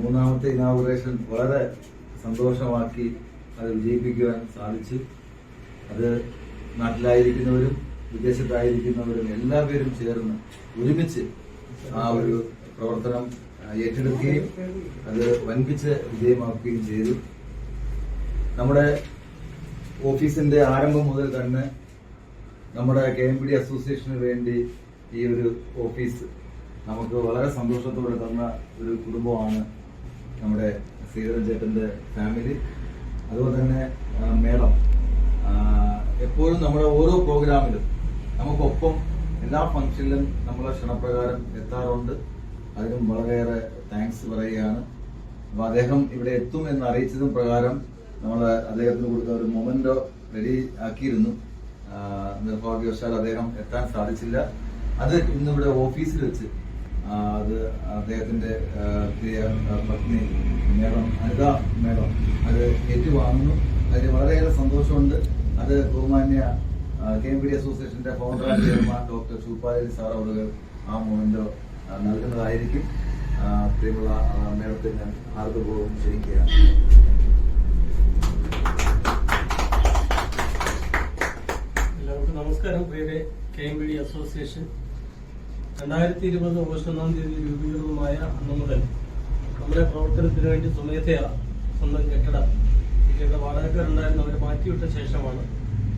മൂന്നാമത്തെ ഇനാഗുറേഷൻ വളരെ സന്തോഷമാക്കി അത് വിജയിപ്പിക്കുവാൻ സാധിച്ചു. അത് നാട്ടിലായിരിക്കുന്നവരും വിദേശത്തായിരിക്കുന്നവരും എല്ലാവരും ചേർന്ന് ഒരുമിച്ച് ആ ഒരു പ്രവർത്തനം ഏറ്റെടുക്കുകയും അത് വൻപിച്ച് വിജയമാക്കുകയും ചെയ്തു. നമ്മുടെ ഓഫീസിന്റെ ആരംഭം മുതൽ തന്നെ നമ്മുടെ കെ എം പി ഡി അസോസിയേഷന് വേണ്ടി ഈ ഒരു ഓഫീസ് നമുക്ക് വളരെ സന്തോഷത്തോടെ തന്ന ഒരു കുടുംബമാണ് നമ്മുടെ ശ്രീധരൻ ചേട്ടന്റെ ഫാമിലി അതുപോലെ തന്നെ മേഡം എപ്പോഴും നമ്മുടെ ഓരോ പ്രോഗ്രാമിലും നമുക്കൊപ്പം എല്ലാ ഫംഗ്ഷനിലും നമ്മളെ ക്ഷണപ്രകാരം എത്താറുണ്ട്. അതിനും വളരെയേറെ താങ്ക്സ് പറയുകയാണ്. അപ്പൊ അദ്ദേഹം ഇവിടെ എത്തും എന്ന് അറിയിച്ചതും പ്രകാരം നമ്മൾ അദ്ദേഹത്തിന് കൊടുത്ത ഒരു മൊമെന്റോ റെഡി ആക്കിയിരുന്നു. നിർഭാഗ്യവശാൽ അദ്ദേഹം എത്താൻ സാധിച്ചില്ല. അത് ഇന്നിവിടെ ഓഫീസിൽ വെച്ച് അത് അദ്ദേഹത്തിന്റെ പ്രിയ പത്നി മേഡം അനിത മേഡം അത് ഏറ്റുവാങ്ങുന്നു. അതിന് വളരെയേറെ സന്തോഷമുണ്ട്. അത് ബഹുമാന്യ കേംബ്രിഡി അസോസിയേഷന്റെ founder and chairman doctor Shoopali sir അവർ ആ മൊമെന്റ് നൽകുന്നതായിരിക്കും. പ്രിയമുള്ള ഞാൻ ആർദ്രപൂർവം ക്ഷണിക്കുകയാണ്. എല്ലാവർക്കും നമസ്കാരം. പ്രിയരെ കേംബ്രിഡി അസോസിയേഷൻ രണ്ടായിരത്തി ഇരുപത് ഓഗസ്റ്റ് ഒന്നാം തീയതി രൂപീകൃതമായ അന്ന് മുതൽ നമ്മുടെ പ്രവർത്തനത്തിന് വേണ്ടി സ്വമേധയാ സ്വന്തം കെട്ടിടം കെട്ടിട വാടകക്കാരുണ്ടായിരുന്നവരെ മാറ്റിവിട്ട ശേഷമാണ്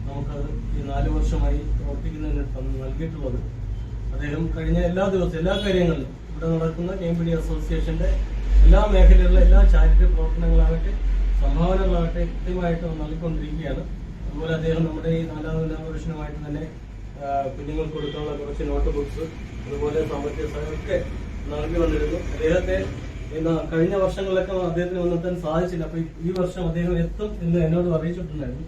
നമുക്ക് ഈ നാല് വർഷമായി പ്രവർത്തിക്കുന്നതിന് തന്ന് നൽകിയിട്ടുള്ളത്. അദ്ദേഹം കഴിഞ്ഞ എല്ലാ ദിവസവും എല്ലാ കാര്യങ്ങളിലും ഇവിടെ നടക്കുന്ന കെ എം ബി ഡി അസോസിയേഷന്റെ എല്ലാ മേഖലകളിലും എല്ലാ ചാരിറ്റി പ്രവർത്തനങ്ങളാകട്ടെ സംഭാവനകളാകട്ടെ കൃത്യമായിട്ട് നൽകിക്കൊണ്ടിരിക്കുകയാണ്. അതുപോലെ അദ്ദേഹം നമ്മുടെ ഈ നാലാം ഇനാഗുറേഷനുമായിട്ട് തന്നെ ആ, കുഞ്ഞുങ്ങൾക്ക് കൊടുക്കാനുള്ള കുറച്ച് നോട്ട് ബുക്സ് അതുപോലെ സാമ്പത്തിക സഹായമൊക്കെ നൽകി വന്നിരുന്നു. അദ്ദേഹത്തെ ഇന്ന് കഴിഞ്ഞ വർഷങ്ങളിലൊക്കെ അദ്ദേഹത്തിന് വന്നെത്താൻ സാധിച്ചില്ല. അപ്പൊ ഈ- വർഷം അദ്ദേഹം എത്തും എന്ന് എന്നോട് അറിയിച്ചിട്ടുണ്ടായിരുന്നു.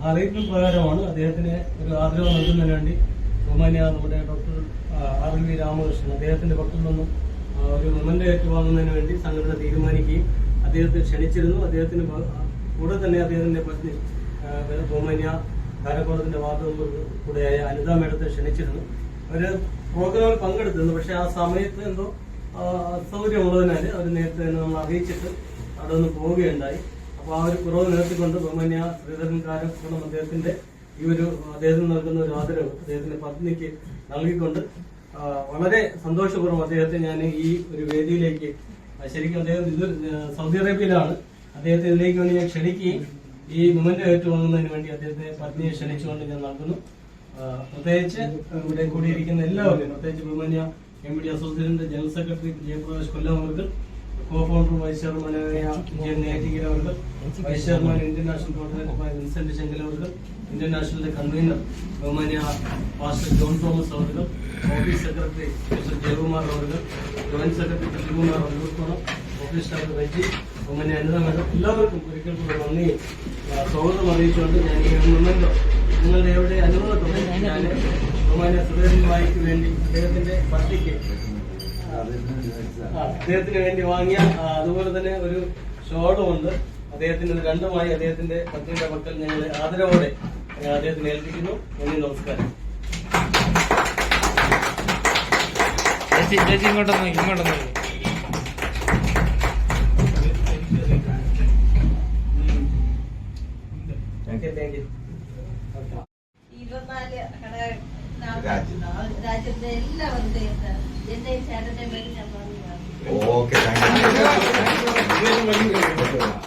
ആ അറിയിപ്പിൻ പ്രകാരമാണ് അദ്ദേഹത്തിന് ഒരു ആഗ്രഹം നൽകുന്നതിന് വേണ്ടി ബഹുമാന്യ നമ്മുടെ doctor R. L V. Ramakrishnan അദ്ദേഹത്തിന്റെ പുറത്തു നിന്നും ഒരു മൊമെന്റ് ഏറ്റുവാങ്ങുന്നതിന് വേണ്ടി സംഘടന തീരുമാനിക്കുകയും അദ്ദേഹത്തെ ക്ഷണിച്ചിരുന്നു. അദ്ദേഹത്തിന് കൂടെ തന്നെ അദ്ദേഹത്തിന്റെ പത്നി റൊമാനിയ കാരക്കോളത്തിന്റെ വാർഡ് മെമ്പർ കൂടെയായ അനിത മേഡത്തെ ക്ഷണിച്ചിരുന്നു. അവർ പ്രോഗ്രാമിൽ പങ്കെടുത്തിരുന്നു. പക്ഷെ ആ സമയത്ത് എന്തോ അസൗകര്യമുള്ളതിനാൽ അവർ നേരത്തെ തന്നെ നമ്മൾ അറിയിച്ചിട്ട് അവിടെ നിന്ന് പോവുകയുണ്ടായി. അപ്പൊ ആ ഒരു കുറവ് നിലത്തിക്കൊണ്ട് ബഹുമാന്യ ശ്രീധരൻ കാരക്കോളം അദ്ദേഹത്തിന്റെ ഈ ഒരു അദ്ദേഹത്തിന് നൽകുന്ന ഒരു ആദരവ് അദ്ദേഹത്തിന്റെ പത്നിക്ക് നൽകിക്കൊണ്ട് വളരെ സന്തോഷപൂർവം അദ്ദേഹത്തെ ഞാൻ ഈ ഒരു വേദിയിലേക്ക് ശരിക്കും അദ്ദേഹം സൗദി അറേബ്യയിലാണ്. അദ്ദേഹത്തെ ഇതിലേക്ക് വേണ്ടി ഞാൻ ക്ഷണിക്കുകയും ഈ മൊമെന്റ് ഏറ്റുവാങ്ങുന്നതിന് വേണ്ടി അദ്ദേഹത്തെ പത്നിയെ ക്ഷണിച്ചുകൊണ്ട് ഞാൻ നൽകുന്നു പ്രത്യേകിച്ച് ഇവിടെ കൂടിയിരിക്കുന്ന എല്ലാവരും പ്രത്യേകിച്ച് ബഹുമാന്യ എം ഡി അസോസിയേഷന്റെ ജനറൽ സെക്രട്ടറി ജയപ്രകാശ് കൊല്ലം അവർക്ക് കോ ഫൗണ്ടർ വൈസ് ചെയർമാനായ ഇന്ത്യൻ നെയ്യാറ്റിക്കര അവർക്ക് vice chairman Indian national coordinator Vincent Shankal അവർക്ക് ഇന്ത്യൻ നാഷണലിന്റെ കൺവീനർ ബഹുമാന്യ പാസ്റ്റർ ജോൺ തോമസ് അവർക്ക് ഓഫീസ് സെക്രട്ടറി മിസ്റ്റർ ജയകുമാർ അവർക്ക് ജോയിന്റ് സെക്രട്ടറി ശിവകുമാർ അവർക്ക് office staff Reji Anitha madam എല്ലാവർക്കും ഒരിക്കൽ കൂടെ നന്ദി. സ്വാഗതം അറിയിച്ചുകൊണ്ട് ഞാൻ ഈ മൊമെന്റോ നിങ്ങളുടെ എവിടെ അനുഭവത്തോടെ ഞാൻ ബഹുമാന്യ സുരേന്ദ്രൻ വായിക്ക് വേണ്ടി അദ്ദേഹത്തിന്റെ പട്ടിക്ക് അദ്ദേഹത്തിന് വേണ്ടി വാങ്ങിയ അതുപോലെ തന്നെ ഒരു ഷോളും ഉണ്ട്. അദ്ദേഹത്തിന് രണ്ടുമായി അദ്ദേഹത്തിന്റെ പത്നിയുടെ മക്കൾ ഞങ്ങൾ ആദരവോടെ അദ്ദേഹത്തിന് ഏൽപ്പിക്കുന്നു. നന്ദി നമസ്കാരം. ചേച്ചി ഇങ്ങോട്ടൊന്ന് ഇങ്ങോട്ടൊന്ന്. താങ്ക് യു ഇരുപത്തിനാല്. രാജ്യത്തെ എല്ലാവരും എന്റെയും ചേട്ടന്റെയും പേര് ഞാൻ പറഞ്ഞു ഓക്കെ താങ്ക് യു